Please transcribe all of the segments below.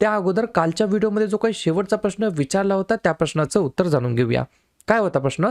त्या अगोदर कालच्या व्हिडिओमध्ये जो काही शेवटचा प्रश्न विचारला होता त्या प्रश्नाचं उत्तर जाणून घेऊया. काय होता प्रश्न?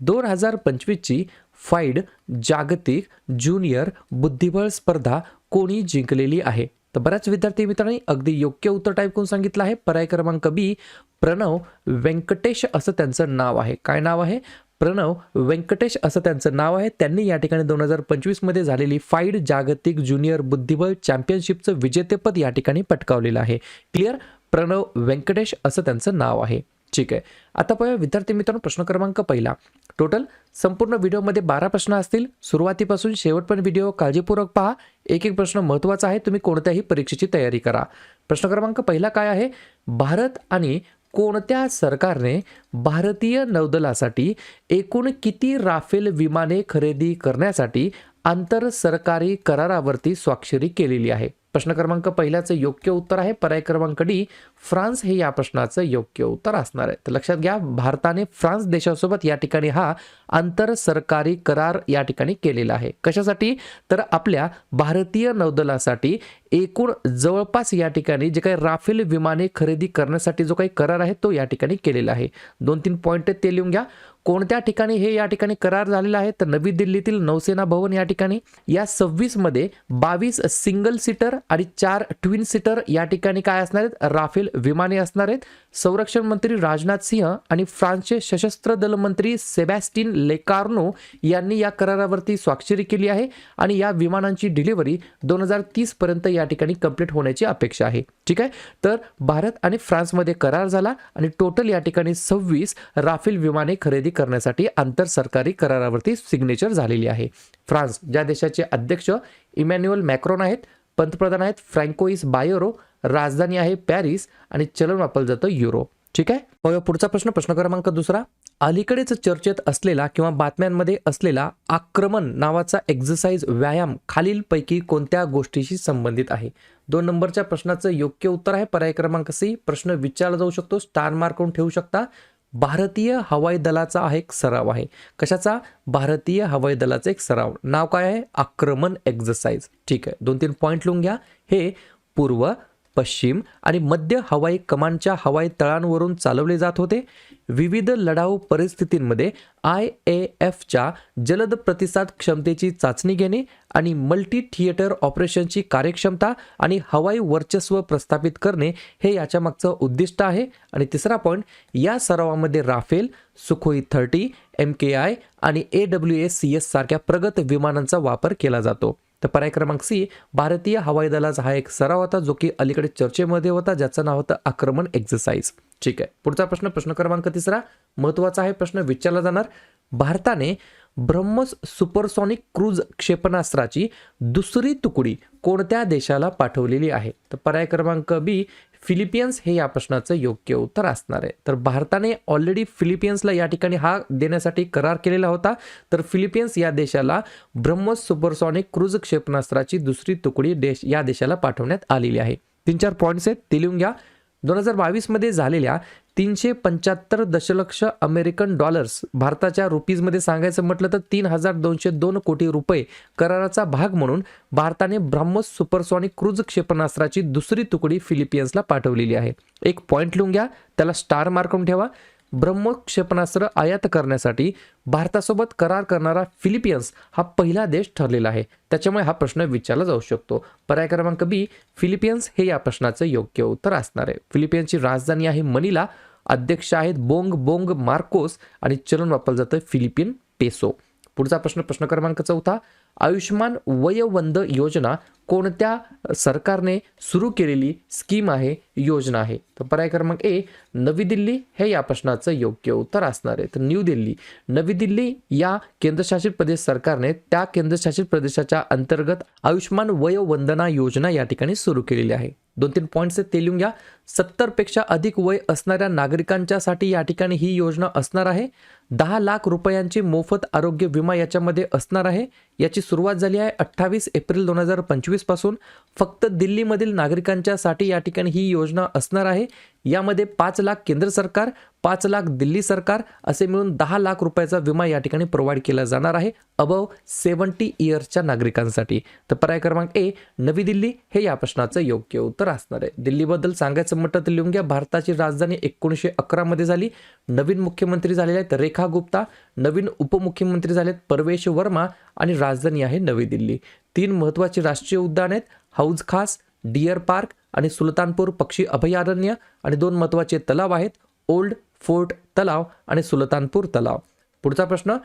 दोन हजार पंचवीसची फाईड जागतिक ज्युनियर बुद्धिबळ स्पर्धा कोणी जिंकलेली आहे? तर बऱ्याच विद्यार्थी मित्रांनी अगदी योग्य उत्तर टाईप करून सांगितलं आहे. पर्याय क्रमांक बी प्रणव व्यंकटेश असं त्यांचं नाव आहे. काय नाव आहे? प्रणव व्यंकटेश असं त्यांचं नाव आहे. त्यांनी या ठिकाणी दोन हजार पंचवीसमध्ये झालेली फाईड जागतिक ज्युनियर बुद्धिबळ चॅम्पियनशिपचं विजेतेपद या ठिकाणी पटकावलेलं आहे. क्लिअर प्रणव व्यंकटेश असं त्यांचं नाव आहे. ठीक आहे. आता पाहूया विद्यार्थी मित्रांनो प्रश्न क्रमांक पहिला. टोटल संपूर्ण व्हिडिओमध्ये बारा प्रश्न असतील. सुरुवातीपासून शेवटपर्यंत व्हिडिओ काळजीपूर्वक पहा. एक एक प्रश्न महत्त्वाचा आहे. तुम्ही कोणत्याही परीक्षेची तयारी करा. प्रश्न क्रमांक पहिला काय आहे? भारत आणि कोणत्या सरकारने भारतीय नौदलासाठी एकूण किती राफेल विमाने खरेदी करण्यासाठी आंतर सरकारी करारावरती स्वाक्षरी केलेली आहे? प्रश्न क्रमांक पहिल्याचं योग्य उत्तर आहे. पर्याय क्रमांक डी फ्रान्स हे या प्रश्नाचं योग्य उत्तर असणार आहे. तर लक्षात घ्या भारताने फ्रान्स देशासोबत या ठिकाणी हा आंतर सरकारी करार या ठिकाणी केलेला आहे. कशासाठी? तर आपल्या भारतीय नौदलासाठी एकूण जवळपास या ठिकाणी जे काही राफेल विमाने खरेदी करण्यासाठी जो काही करार आहे तो या ठिकाणी केलेला आहे. दोन तीन पॉईंट ते लिहून घ्या. कोणत्या ठिकाणी हे या ठिकाणी करार झालेला आहे? तर नवी दिल्लीतील नौसेना भवन या ठिकाणी. या सव्वीसमध्ये बावीस सिंगल सीटर आणि चार ट्विन सीटर या ठिकाणी काय असणार आहेत? राफेल विमाने असणार आहेत. संरक्षण मंत्री राजनाथ सिंह आणि फ्रान्सचे सशस्त्र दल मंत्री सेबॅस्टिन लेकार्नो यांनी या करारावरती स्वाक्षरी केली आहे आणि या विमानांची डिलिव्हरी दोन हजार तीस पर्यंत या ठिकाणी कंप्लीट होण्याची अपेक्षा आहे. ठीक आहे? तर भारत आणि फ्रान्समध्ये करार झाला आणि टोटल या ठिकाणी सव्वीस राफेल विमाने खरेदी करण्यासाठी आंतर सरकारी करारावरती सिग्नेचर झालेली आहे. फ्रान्स ज्या देशाचे अध्यक्ष इमॅन्युअल मॅक्रोन आहेत पंतप्रधान आहेत फ्रँकोइस बायोरो राजधानी आहे पॅरिस आणि चलन वापरलं जातं युरो. ठीक आहे? पुढचा प्रश्न प्रश्न क्रमांक दुसरा. अलीकडेच चर्चेत असलेला किंवा बातम्यांमध्ये असलेला आक्रमण नावाचा एक्झरसाइज व्यायाम खालीलपैकी कोणत्या गोष्टीशी संबंधित आहे? दोन नंबरच्या प्रश्नाचं योग्य उत्तर आहे. पर्याय क्रमांक सी. प्रश्न विचारला जाऊ शकतो स्टार मार्क करून ठेवू शकता? भारतीय हवाई दलाचा हा एक सराव आहे. कशाचा? भारतीय हवाई दलाचा एक सराव. नाव काय आहे? आक्रमण एक्झरसाइज ठीक आहे. दोन तीन पॉईंट लिहून घ्या. हे पूर्व पश्चिम आणि मध्य हवाई कमांडच्या हवाई तळांवरून चालवले जात होते. विविध लढाऊ परिस्थितींमध्ये आय ए एफच्या जलद प्रतिसाद क्षमतेची चाचणी घेणे आणि मल्टी थिएटर ऑपरेशनची कार्यक्षमता आणि हवाई वर्चस्व प्रस्थापित करणे हे याच्या मागचं उद्दिष्ट आहे. आणि तिसरा पॉईंट या सरावामध्ये Rafale Sukhoi thirty M K I आणि A W S C S सारख्या प्रगत विमानांचा वापर केला जातो. तर पर्याय क्रमांक सी भारतीय हवाई दलाचा हा एक सराव होता जो की अलीकडे चर्चेमध्ये होता ज्याचं नाव होतं आक्रमण एक्झरसाइज ठीक आहे. पुढचा प्रश्न प्रश्न क्रमांक तिसरा. महत्त्वाचा आहे प्रश्न विचारला जाणार. भारताने ब्रह्मस सुपरसॉनिक क्रूज क्षेपणास्त्राची दुसरी तुकडी कोणत्या देशाला पाठवलेली आहे? तर पर्याय क्रमांक बी फिलिपियन्स हे या प्रश्नाचं योग्य उत्तर असणार आहे. तर भारताने ऑलरेडी फिलिपियन्सला या ठिकाणी हा देण्यासाठी करार केलेला होता. तर फिलिपियन्स या देशाला ब्रह्मोस सुपरसॉनिक क्रूज क्षेपणास्त्राची दुसरी तुकडी देश या देशाला पाठवण्यात आलेली आहे. तीन चार पॉईंट्स आहेत ते लिहून घ्या. दोन हजार बावीसमध्ये झालेल्या तीनशे पंच्याहत्तर दशलक्ष अमेरिकन डॉलर्स भारताच्या रुपीजमध्ये सांगायचं म्हटलं तर तीन हजार दोनशे दोन कोटी रुपये कराराचा भाग म्हणून भारताने ब्रह्मोस सुपरसॉनिक क्रूज क्षेपणास्त्राची दुसरी तुकडी फिलिपियन्सला पाठवलेली आहे. एक पॉईंट लिहून घ्या त्याला स्टार मार्कून ठेवा. ब्रह्मक्षेपणास्त्र आयात करण्यासाठी भारतासोबत करार करणारा फिलिपियन्स हा पहिला देश ठरलेला आहे. त्याच्यामुळे हा प्रश्न विचारला जाऊ शकतो. पर्याय क्रमांक बी फिलिपियन्स हे या प्रश्नाचं योग्य उत्तर असणार आहे. फिलिपियन्सची राजधानी आहे मनिला. अध्यक्ष आहेत बोंग बोंग मार्कोस आणि चलन वापरलं जातं फिलिपियन पेसो. पुढचा प्रश्न प्रश्न क्रमांक चौथा आयुष्यमान वयवंद योजना कोणत्या सरकारने सुरू केलेली स्कीम आहे योजना आहे? तर पर्याय क्रमांक ए नवी दिल्ली हे या प्रश्नाचं योग्य उत्तर असणार आहे. तर न्यू दिल्ली नवी दिल्ली या केंद्रशासित प्रदेश सरकारने त्या केंद्रशासित प्रदेशाच्या अंतर्गत आयुष्यमान वयोवंदना योजना या ठिकाणी सुरू केलेली आहे. दोन तीन पॉईंट्स ते लिहून घ्या. सत्तरपेक्षा अधिक वय असणाऱ्या नागरिकांच्यासाठी या ठिकाणी ही योजना असणार आहे. दहा लाख रुपयांची मोफत आरोग्य विमा याच्यामध्ये असणार आहे. याची सुरुवात झाली आहे अठ्ठावीस एप्रिल दोन हजार पंचवीसपासून फक्त दिल्लीमधील नागरिकांच्यासाठी या ठिकाणी ही योजना असणार आहे. यामध्ये पाच लाख केंद्र सरकार पाच लाख दिल्ली सरकार असे मिळून दहा लाख रुपयाचा विमा या ठिकाणी प्रोव्हाइड केला जाणार आहे अबव सेवन्टी इयर्सच्या नागरिकांसाठी. तर पर्याय क्रमांक ए नवी दिल्ली हे या प्रश्नाचं योग्य उत्तर असणार आहे. दिल्लीबद्दल सांगायचं म्हटलं तर लिहून घ्या भारताची राजधानी एकोणीसशे अकरामध्ये झाली. नवीन मुख्यमंत्री झालेले आहेत रेखा गुप्ता नवीन उपमुख्यमंत्री झालेत परवेश वर्मा आणि राजधानी आहे नवी दिल्ली. तीन महत्त्वाची राष्ट्रीय उद्यान आहेत हाऊज खास डियर पार्क आणि सुलतानपूर पक्षी अभयारण्य आणि दोन महत्त्वाचे तलाव आहेत ओल्ड फोर्ट तलाव आणि सुलतानपूर तलाव. पुढचा प्रश्न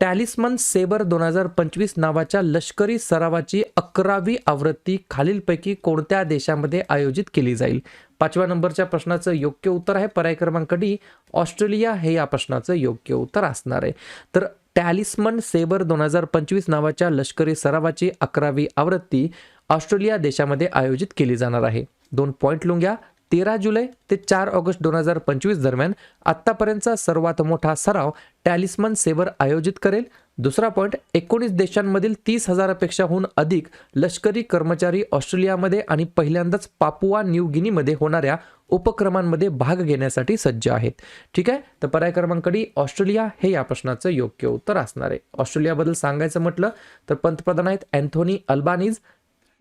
टॅलिस्मन सेबर दोन हजार पंचवीस नावाच्या लष्करी सरावाची अकरावी आवृत्ती खालीलपैकी कोणत्या देशामध्ये आयोजित केली जाईल? पाचव्या नंबरच्या प्रश्नाचं योग्य उत्तर आहे. पर्याय क्रमांक डी ऑस्ट्रेलिया हे या प्रश्नाचं योग्य उत्तर असणार आहे. तर टॅलिस्मन सेबर दोन हजार पंचवीस नावाच्या लष्करी सरावाची अकरावी आवृत्ती ऑस्ट्रेलिया देशामध्ये आयोजित केली जाणार आहे. दोन पॉईंट लुंग्या तेरा जुलै ते चार ऑगस्ट दोन हजार पंचवीस दरम्यान आत्तापर्यंतचा सर्वात मोठा सराव टॅलिस्मन सेवर आयोजित करेल. दुसरा पॉईंट एकोणीस देशांमधील तीस हजारापेक्षाहून अधिक लष्करी कर्मचारी ऑस्ट्रेलियामध्ये आणि पहिल्यांदाच पापुआ न्यू गिनीमध्ये होणाऱ्या उपक्रमांमध्ये भाग घेण्यासाठी सज्ज आहेत. ठीक आहे? तर पर्याय क्रमांक डी ऑस्ट्रेलिया हे या प्रश्नाचं योग्य उत्तर असणार आहे. ऑस्ट्रेलियाबद्दल सांगायचं म्हटलं तर पंतप्रधान आहेत अँथोनी अल्बानीज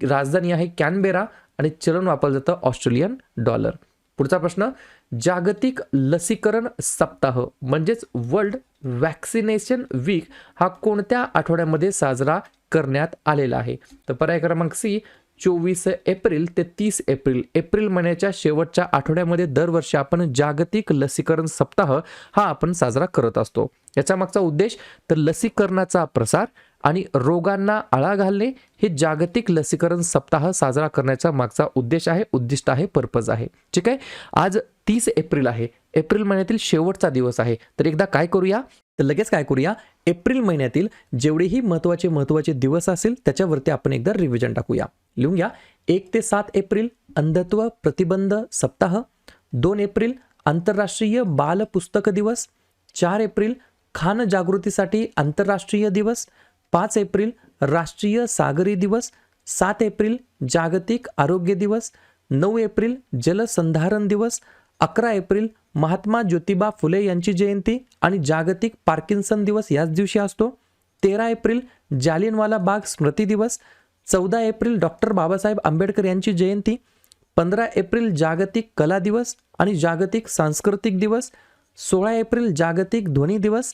राजधानी आहे कॅनबेरा आणि चलन वापरलं जातं ऑस्ट्रेलियन डॉलर. पुढचा प्रश्न जागतिक लसीकरण सप्ताह म्हणजेच वर्ल्ड वॅक्सिनेशन वीक हा कोणत्या आठवड्यामध्ये साजरा करण्यात आलेला आहे? तर पर्याय क्रमांक सी चोवीस एप्रिल ते तीस एप्रिल. एप्रिल महिन्याच्या शेवटच्या आठवड्यामध्ये दरवर्षी आपण जागतिक लसीकरण सप्ताह हा आपण साजरा करत असतो. याचा मागचा उद्देश तर लसीकरणाचा प्रसार आणि रोगांना आळा घालणे हे जागतिक लसीकरण सप्ताह साजरा करण्याचा मागचा उद्देश आहे उद्दिष्ट आहे पर्पज आहे. ठीक आहे? आज तीस एप्रिल आहे. एप्रिल महिन्यातील शेवटचा दिवस आहे. तर एकदा काय करूया? तर लगेच काय करूया? एप्रिल महिन्यातील जेवढेही महत्त्वाचे महत्त्वाचे दिवस असेल त्याच्यावरती आपण एकदा रिव्हिजन टाकूया. लिहून घ्या. एक ते सात एप्रिल अंधत्व प्रतिबंध सप्ताह. दोन एप्रिल आंतरराष्ट्रीय बाल पुस्तक दिवस. चार एप्रिल खान जागृतीसाठी आंतरराष्ट्रीय दिवस. पाच एप्रिल राष्ट्रीय सागरी दिवस सात एप्रिल जागतिक आरोग्य दिवस नऊ एप्रिल जलसंधारण दिवस अकरा एप्रिल महात्मा ज्योतिबा फुले यांची जयंती आणि जागतिक पार्किन्सन दिवस याच दिवशी असतो. तेरा एप्रिल जालियनवाला बाग स्मृती दिवस चौदा एप्रिल डॉक्टर बाबासाहेब आंबेडकर यांची जयंती पंधरा एप्रिल जागतिक कला दिवस आणि जागतिक सांस्कृतिक दिवस सोळा एप्रिल जागतिक ध्वनी दिवस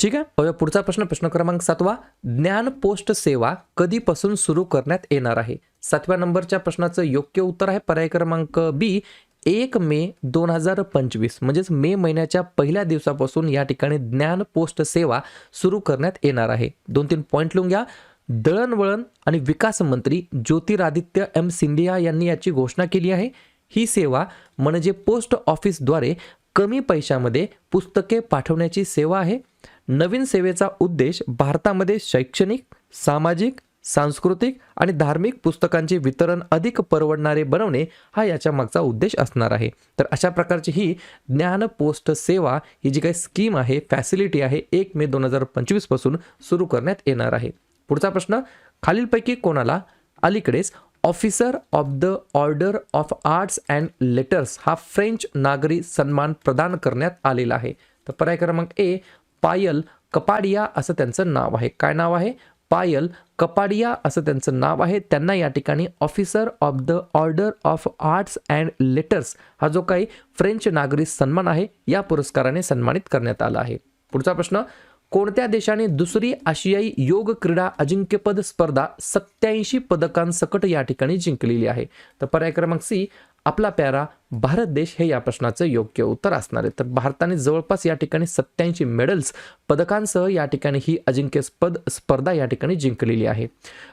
ठीक आहे? पुढचा प्रश्न. प्रश्न क्रमांक सातवा. ज्ञान पोस्ट सेवा कधीपासून सुरू करण्यात येणार आहे? सातव्या नंबरच्या प्रश्नाचं योग्य उत्तर आहे पर्याय क्रमांक बी. एक मे दोन हजार पंचवीस. म्हणजेच मे महिन्याच्या पहिल्या दिवसापासून या ठिकाणी ज्ञान पोस्ट सेवा सुरू करण्यात येणार आहे. दोन तीन पॉईंट लिहून घ्या. दळणवळण आणि विकास मंत्री ज्योतिरादित्य एम. सिंधिया यांनी याची घोषणा केली आहे. ही सेवा म्हणजे पोस्ट ऑफिसद्वारे कमी पैशामध्ये पुस्तके पाठवण्याची सेवा आहे. नवीन सेवेचा उद्देश भारतामध्ये शैक्षणिक सामाजिक सांस्कृतिक आणि धार्मिक पुस्तकांचे वितरण अधिक परवडणारे बनवणे हा याच्या मागचा उद्देश असणार आहे. तर अशा प्रकारची ही ज्ञान पोस्ट सेवा ही जी काही स्कीम आहे फॅसिलिटी आहे एक मे दोन हजार पंचवीसपासून सुरू करण्यात येणार आहे. पुढचा प्रश्न खालीलपैकी कोणाला? अलीकडेच officer of the order of arts and letters हा फ्रेंच नागरी सन्मान प्रदान करण्यात आलेला आहे. तर पर्याय क्रमांक ए पायल कपाडिया असं त्यांचं नाव आहे. काय नाव आहे? पायल कपाडिया असं त्यांचं नाव आहे. त्यांना या ठिकाणी officer of the order of arts and letters हा जो काही फ्रेंच नागरिक सन्मान आहे या पुरस्काराने सन्मानित करण्यात आला आहे. पुढचा प्रश्न कोणत्या देशाने दुसरी आशियाई योग क्रीडा अजिंक्यपद स्पर्धा सत्याऐंशी पदकांसकट या ठिकाणी जिंकलेली आहे? तर पर्याय क्रमांक सी आपला प्यारा भारत देश हे या प्रश्नाचं योग्य उत्तर असणार आहे. तर भारताने जवळपास या ठिकाणी सत्याऐंशी मेडल्स पदकांसह या ठिकाणी ही अजिंक्यस्पद स्पर्धा या ठिकाणी जिंकलेली आहे.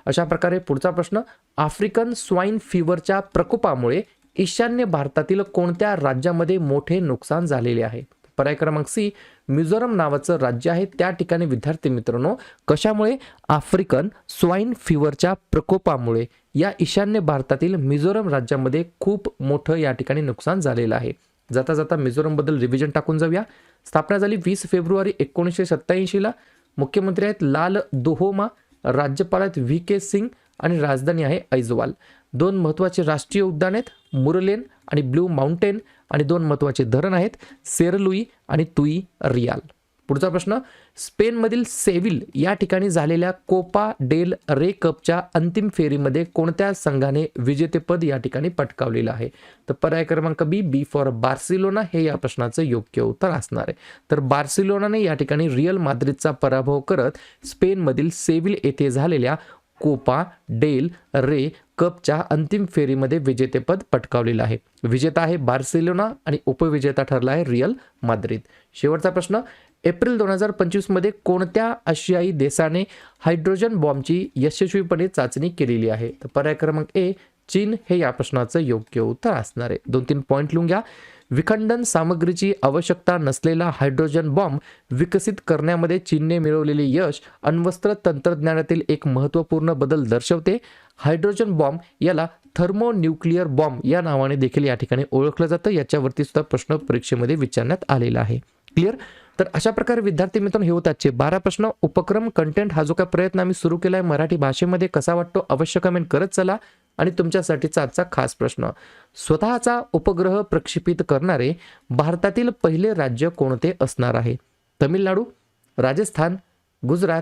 अशा प्रकारे पुढचा प्रश्न आफ्रिकन स्वाईन फीवरच्या प्रकोपामुळे ईशान्य भारतातील कोणत्या राज्यामध्ये मोठे नुकसान झालेले आहे? पर्याय क्रमांक सी मिझोरम नावाचं राज्य आहे. त्या ठिकाणी विद्यार्थी मित्रांनो कशामुळे? आफ्रिकन स्वाईन फिवरच्या प्रकोपामुळे. या ईशान्य भारतातील मिझोरम राज्यामध्ये खूप मोठं या ठिकाणी नुकसान झालेलं आहे. जाता जाता मिझोरमबद्दल रिव्हिजन टाकून जाऊया. स्थापना झाली वीस फेब्रुवारी एकोणीसशे सत्त्याऐंशीला मुख्यमंत्री आहेत लाल दोहोमा राज्यपाल आहेत व्ही के सिंग आणि राजधानी आहे ऐजवाल. दोन महत्त्वाचे राष्ट्रीय उद्यान आहेत मुरलेन आणि ब्लू माउंटेन आणि दोन महत्त्वाचे धरण आहेत सेरलुई आणि तुई रियाल. पुढचा प्रश्न स्पेनमधील सेविल या ठिकाणी झालेल्या कोपा डेल रे कपच्या अंतिम फेरीमध्ये कोणत्या संघाने विजेतेपद या ठिकाणी पटकावलेलं आहे? तर पर्याय क्रमांक बी बी फॉर बार्सिलोना. हे या प्रश्नाचं योग्य उत्तर असणार आहे. तर बार्सिलोनाने या ठिकाणी रिअल माद्रिदचा पराभव करत स्पेनमधील सेविल येथे झालेल्या कोपा डेल रे कपच्या अंतिम फेरीमध्ये विजेतेपद पटकावलेलं आहे. विजेता आहे बार्सिलोना आणि उपविजेता ठरला आहे रिअल माद्रिद. शेवटचा प्रश्न एप्रिल दोन हजार पंचवीसमध्ये कोणत्या आशियाई देशाने हायड्रोजन बॉम्बची यशस्वीपणे चाचणी केलेली आहे? तर पर्याय क्रमांक ए चीन. हे या प्रश्नाचं योग्य उत्तर असणार आहे. दोन तीन पॉईंट लिहून घ्या. विखंडन सामग्रीची आवश्यकता नसलेला हायड्रोजन बॉम्ब विकसित करण्यामध्ये चीनने मिळवलेले यश अण्वस्त्र तंत्रज्ञानातील एक महत्त्वपूर्ण बदल दर्शवते. हायड्रोजन बॉम्ब याला थर्मोन्यूक्लिअर बॉम्ब या नावाने देखील या ठिकाणी ओळखलं जातं. याच्यावरती सुद्धा प्रश्न परीक्षेमध्ये विचारण्यात आलेला आहे. क्लिअर तर अशा प्रकारे विद्यार्थी मित्रांनो हे होत आजचे बारा प्रश्न. उपक्रम कंटेंट हा जो काय प्रयत्न आम्ही सुरू केला आहे मराठी भाषेमध्ये कसा वाटतो अवश्य कमेंट करत चला. आणि तुमच्यासाठीचा आजचा खास प्रश्न. स्वतःचा उपग्रह प्रक्षेपित करणारे भारतातील पहिले राज्य कोणते असणार आहे? तमिळनाडू राजस्थान गुजरात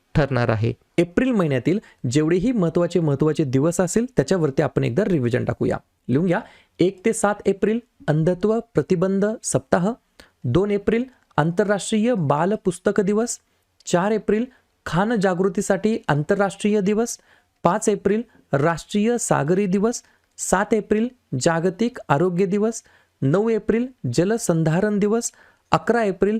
ठरणार आहे. एप्रिल महिन्यातील जेवढेही महत्त्वाचे महत्त्वाचे दिवस असेल त्याच्यावरती आपण एकदा रिव्हिजन टाकूया. लिहून घ्या. एक ते सात एप्रिल अंधत्व प्रतिबंध सप्ताह. दोन एप्रिल आंतरराष्ट्रीय बाल पुस्तक दिवस. चार एप्रिल खान जागृतीसाठी आंतरराष्ट्रीय दिवस. पाच एप्रिल राष्ट्रीय सागरी दिवस. सात एप्रिल जागतिक आरोग्य दिवस. नऊ एप्रिल जलसंधारण दिवस. अकरा एप्रिल